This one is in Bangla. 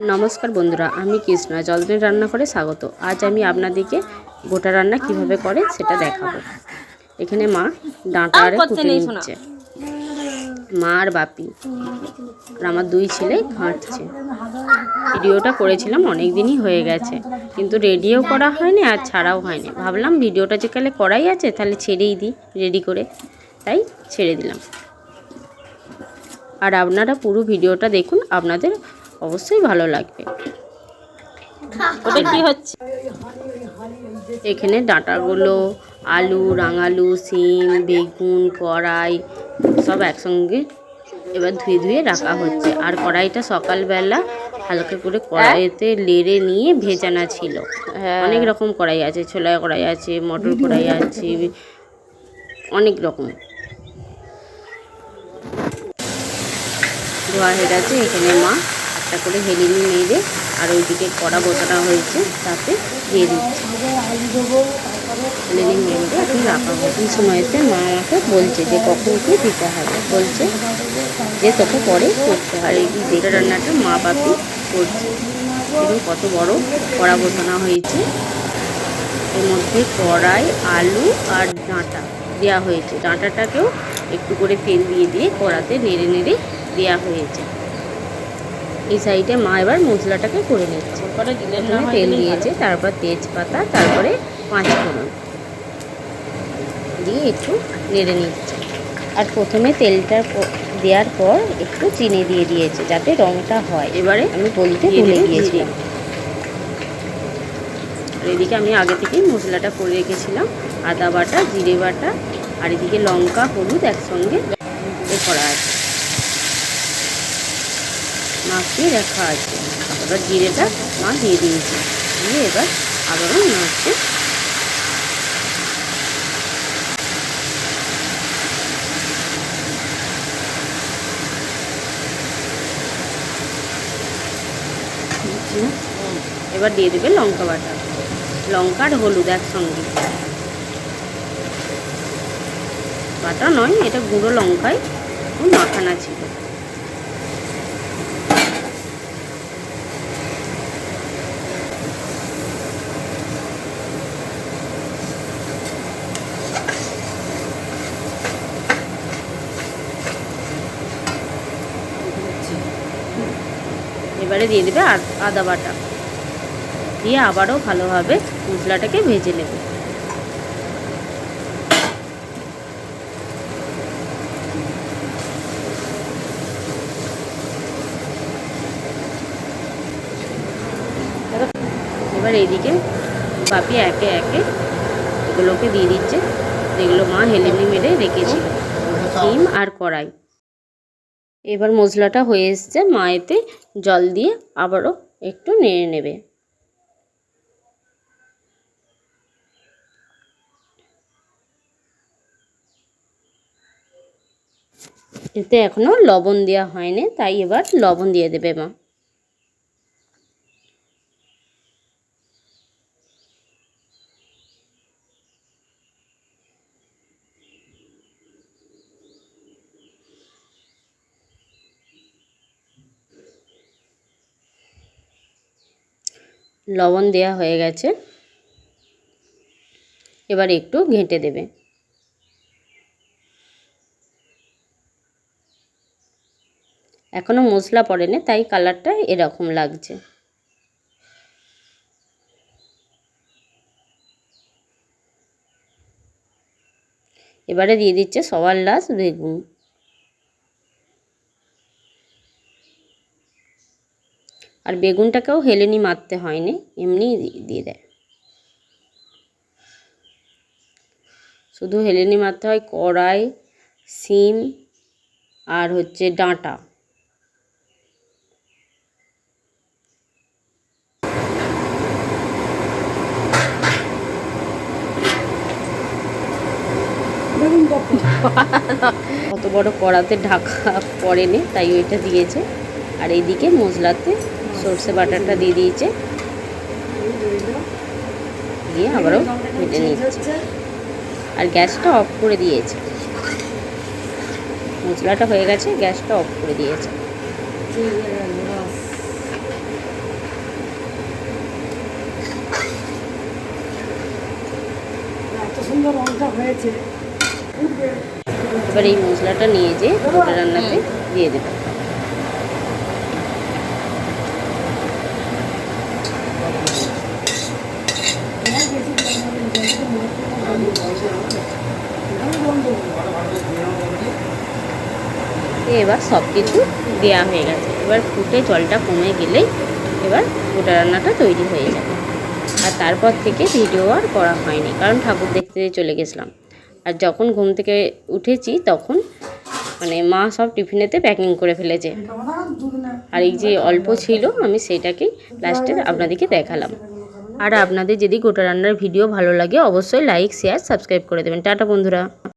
নমস্কার বন্ধুরা আমি কৃষ্ণা। জলদিন রান্না করে স্বাগত। আজ আমি আপনাদেরকে গোটা রান্না কীভাবে করে সেটা দেখাবো। এখানে মা ডাঁটা আরে কুটে নিচ্ছে। মা আর বাপি। আর আমার দুই ছেলে ঘাঁটছে ভিডিওটা করেছিলাম অনেক দিনই হয়ে গেছে। কিন্তু রেডিও করা হয়নি আর ছাড়াও হয়নি। ভাবলাম ভিডিওটা যেকালে করাই আছে তাহলে ছেড়েই দিই রেডি করে তাই ছেড়ে দিলাম। আর আপনারা পুরো ভিডিওটা দেখুন আপনাদের অবশ্যই ভালো লাগবে। ওটা কি হচ্ছে? এখানে ডাঁটাগুলো আলু রাঙালু সিম বেগুন কড়াই সব একসঙ্গে এবার ধুয়ে ধুয়ে রাখা হচ্ছে। আর কড়াইটা সকালবেলা হালকা করে কড়াইতে লেড়ে নিয়ে ভেজানা ছিল। হ্যাঁ। অনেক রকম কড়াই আছে ছোলা কড়াই আছে মটর কড়াই আছে অনেক রকম। ধোয়া হয়ে গেছে এখানে মা একটা করে হেলিনি নেড়ে আর ওইদিকে কড়া বসানো হয়েছে, তাতে দিয়ে দিচ্ছে। হেলিনি নেড়ে এখন রাখা হবে। এই সময়তে মা আমাকে বলছে যে কখন কি দিতে হবে। বলছে যে তোকে পরে করতে আর এই যেটা রান্নাটা মা বাপি করছে। এবং কত বড় কড়া বসানো হয়েছে। এর মধ্যে কড়াই, আলু আর ডাঁটা দেওয়া হয়েছে। ডাঁটাটাকেও একটু করে তেল দিয়ে দিয়ে কড়াতে নেড়ে নেড়ে দেওয়া হয়েছে। এই সাইডে মা এবার মশলাটাকে করে নিচ্ছে। তেল দিয়েছে তারপর তেজপাতা তারপরে পাঁচ ফোড়ন। দিয়ে একটু নেড়ে নিচ্ছে। আর প্রথমে তেলটা দেওয়ার পর একটু চিনি দিয়ে দিয়েছে যাতে রঙটা হয়। এবারে আমি বলতে ভুলে গিয়েছিলাম। এদিকে আমি আগে থেকেই মশলাটা করে রেখেছিলাম। আদা বাটা জিরে বাটা আর এদিকে লঙ্কা হলুদ একসঙ্গে করা আছে। মাখিয়ে রাখা আছে এবার জিরেটা মা দিয়ে দিয়েছে দিয়ে এবার আবারও নাড়ছে এবার দিয়ে দেবে লঙ্কা বাটা। লঙ্কা আর হলুদ একসঙ্গে। বাটা নয়, এটা গুঁড়ো লঙ্কায়। মাখানা ছিল। এবারে দিয়ে দেবে আদা বাটা। দিয়ে আবারও ভালোভাবে মশলাটাকে ভেজে নেবে। এবার এইদিকে বাপি একে একে এগুলোকে দিয়ে দিচ্ছে। যেগুলো মা হেলেমি মেরে রেখেছিল। ডিম আর কড়াই। এবার মশলাটা হয়ে এসছে মা এতে জল দিয়ে আবারও একটু নেড়ে নেবে। এতে এখনও লবণ দেওয়া হয়নি, তাই এবার লবণ দিয়ে দেবে মা। লবণ দেওয়া হয়ে গেছে। এবার একটু ঘেঁটে দেবে। এখনও মশলা পড়েনি, তাই কালারটা এরকম লাগছে। এবারে দিয়ে দিচ্ছে সবার লাশ বেগুন। আর বেগুনটাকেও হেলেনি মারতে হয়নি এমনি দিয়ে দেয়। শুধু হেলেনি মারতে হয় কড়াই, সিম আর হচ্ছে ডাঁটা। অত বড় কড়াতে ঢাকা পড়েনি, তাই ওইটা দিয়েছে। আর এইদিকে মশলাতে সর্ষে বাটারটা দিয়ে দিয়েছে। দিয়ে আবারও ভেজে নিচ্ছে। আর গ্যাসটা অফ করে দিয়েছে। মশলাটা হয়ে গেছে, গ্যাসটা অফ করে দিয়েছে। এবার এই মশলাটা নিয়ে যেয়ে রান্নাতে দিয়ে দেবো। এবার সব কিছু দেওয়া হয়ে গেছে। এবার ফুটে জলটা কমে গেলেই এবার গোটা রান্নাটা তৈরি হয়ে যাবে। আর তারপর থেকে ভিডিও আর করা হয়নি, কারণ ঠাকুর দেখতে চলে গেছিলাম। আর যখন ঘুম থেকে উঠেছি তখন মানে মা সব টিফিনেতে প্যাকিং করে ফেলেছে। আর এই যে অল্প ছিল, আমি সেটাকেই লাস্টে আপনাদেরকে দেখালাম। আর আপনাদের যদি গোটা রান্নার ভিডিও ভালো লাগে, অবশ্যই লাইক শেয়ার সাবস্ক্রাইব করে দেবেন। টাটা বন্ধুরা।